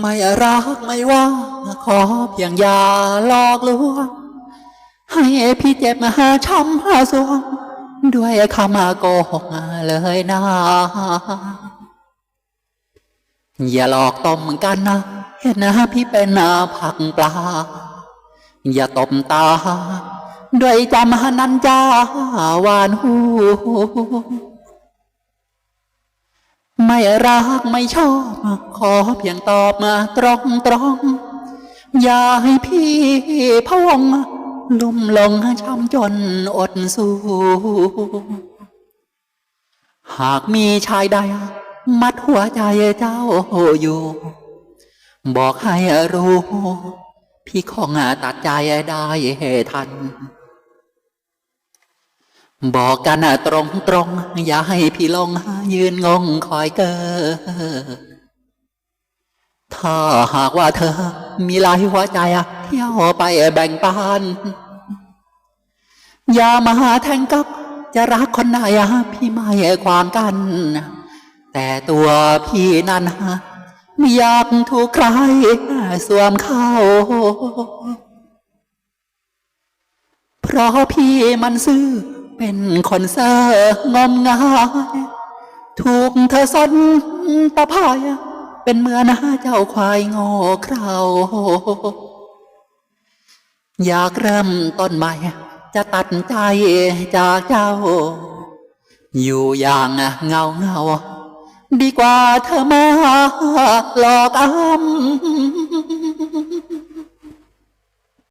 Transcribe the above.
ไม่รักไม่ว่าขอเพียงอย่าหลอกลวงให้พี่เจ็บมาหาช้ำหาสวงด้วยคำโกหกเลยนะ อย่าหลอกต้มกันนะ เห็นนะพี่เป็นนาผักปลา อย่าตบตา ด้วยจำนันจ้าหวานหู ไม่รักไม่ชอบ ขอเพียงตอบมาตรงตรงๆอย่าให้พี่พะวงลุ่มหลงช้ำจนอดสู้ หากมีชายใด มัดหัวใจเจ้าอยู่ บอกให้รู้ พี่คงตัดใจได้ทัน บอกกันตรงตรงๆอย่าให้พี่ลงยืนงงคอยเกอถ้าหากว่าเธอ มีหลายหัวใจเที่ยวไปแบ่งปันอย่ามาแทงกับจะรักคนไหนพี่ไม่ความกัน แต่ตัวพี่นั้นไม่อยากถูกใครสวมเข้าเพราะพี่มันซื่อ เป็นคนเซอร์งมงายถูกเธอสนตะพายเป็นเมื่อนเจ้าควายง่เขราวอยากเริ่มต้นใหม่ จะตัดใจจากเจ้า อยู่อย่างเงาเงา ดีกว่าเธอมาหลอกอ้ำ